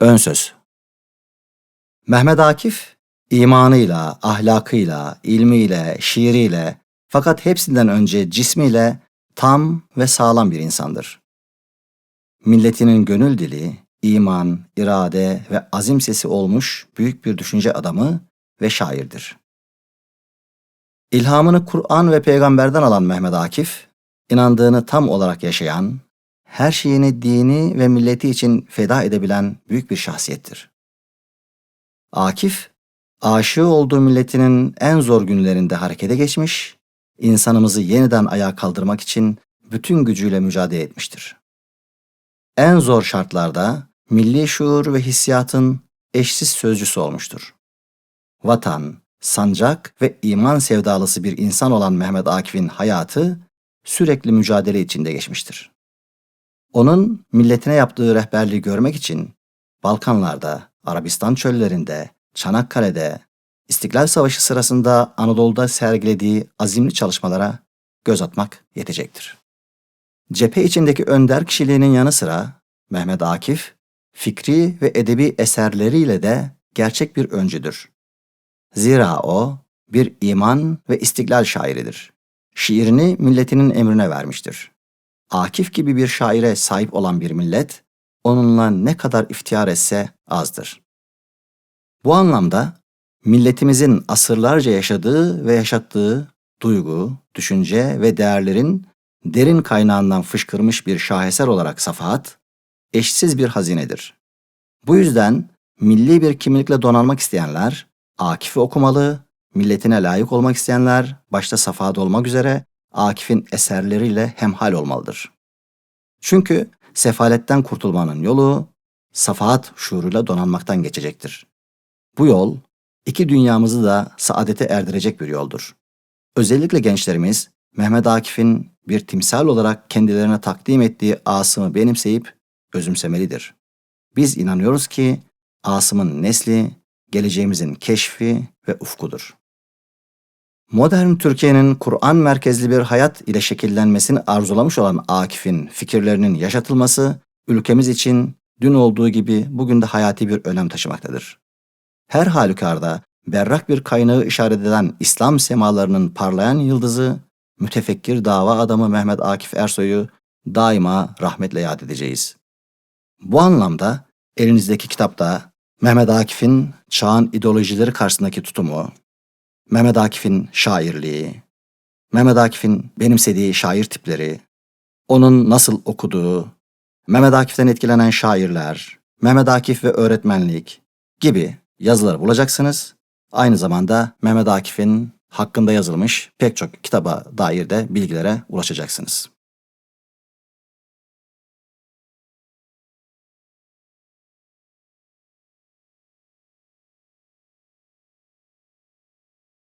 Ön söz. Mehmet Akif imanıyla, ahlakıyla, ilmiyle, şiiriyle fakat hepsinden önce cismiyle tam ve sağlam bir insandır. Milletinin gönül dili, iman, irade ve azim sesi olmuş büyük bir düşünce adamı ve şairdir. İlhamını Kur'an ve peygamberden alan Mehmet Akif, inandığını tam olarak yaşayan, her şeyini dini ve milleti için feda edebilen büyük bir şahsiyettir. Akif, aşığı olduğu milletinin en zor günlerinde harekete geçmiş, insanımızı yeniden ayağa kaldırmak için bütün gücüyle mücadele etmiştir. En zor şartlarda milli şuur ve hissiyatın eşsiz sözcüsü olmuştur. Vatan, sancak ve iman sevdalısı bir insan olan Mehmet Akif'in hayatı sürekli mücadele içinde geçmiştir. Onun milletine yaptığı rehberliği görmek için Balkanlarda, Arabistan çöllerinde, Çanakkale'de, İstiklal Savaşı sırasında Anadolu'da sergilediği azimli çalışmalara göz atmak yetecektir. Cephe içindeki önder kişiliğinin yanı sıra Mehmet Akif, fikri ve edebi eserleriyle de gerçek bir öncüdür. Zira o bir iman ve istiklal şairidir. Şiirini milletinin emrine vermiştir. Akif gibi bir şaire sahip olan bir millet, onunla ne kadar iftihar etse azdır. Bu anlamda milletimizin asırlarca yaşadığı ve yaşattığı duygu, düşünce ve değerlerin derin kaynağından fışkırmış bir şaheser olarak Safahat, eşsiz bir hazinedir. Bu yüzden milli bir kimlikle donanmak isteyenler, Akif'i okumalı, milletine layık olmak isteyenler, başta Safahat olmak üzere Akif'in eserleriyle hemhal olmalıdır. Çünkü sefaletten kurtulmanın yolu, safahat şuuruyla donanmaktan geçecektir. Bu yol, iki dünyamızı da saadete erdirecek bir yoldur. Özellikle gençlerimiz, Mehmet Akif'in bir timsal olarak kendilerine takdim ettiği Asım'ı benimseyip özümsemelidir. Biz inanıyoruz ki Asım'ın nesli, geleceğimizin keşfi ve ufkudur. Modern Türkiye'nin Kur'an merkezli bir hayat ile şekillenmesini arzulamış olan Akif'in fikirlerinin yaşatılması ülkemiz için dün olduğu gibi bugün de hayati bir önem taşımaktadır. Her halükarda berrak bir kaynağı işaret eden İslam semalarının parlayan yıldızı, mütefekkir dava adamı Mehmet Akif Ersoy'u daima rahmetle yad edeceğiz. Bu anlamda elinizdeki kitapta Mehmet Akif'in çağın ideolojileri karşısındaki tutumu, Mehmet Akif'in şairliği, Mehmet Akif'in benimsediği şair tipleri, onun nasıl okuduğu, Mehmet Akif'ten etkilenen şairler, Mehmet Akif ve öğretmenlik gibi yazıları bulacaksınız. Aynı zamanda Mehmet Akif'in hakkında yazılmış pek çok kitaba dair de bilgilere ulaşacaksınız.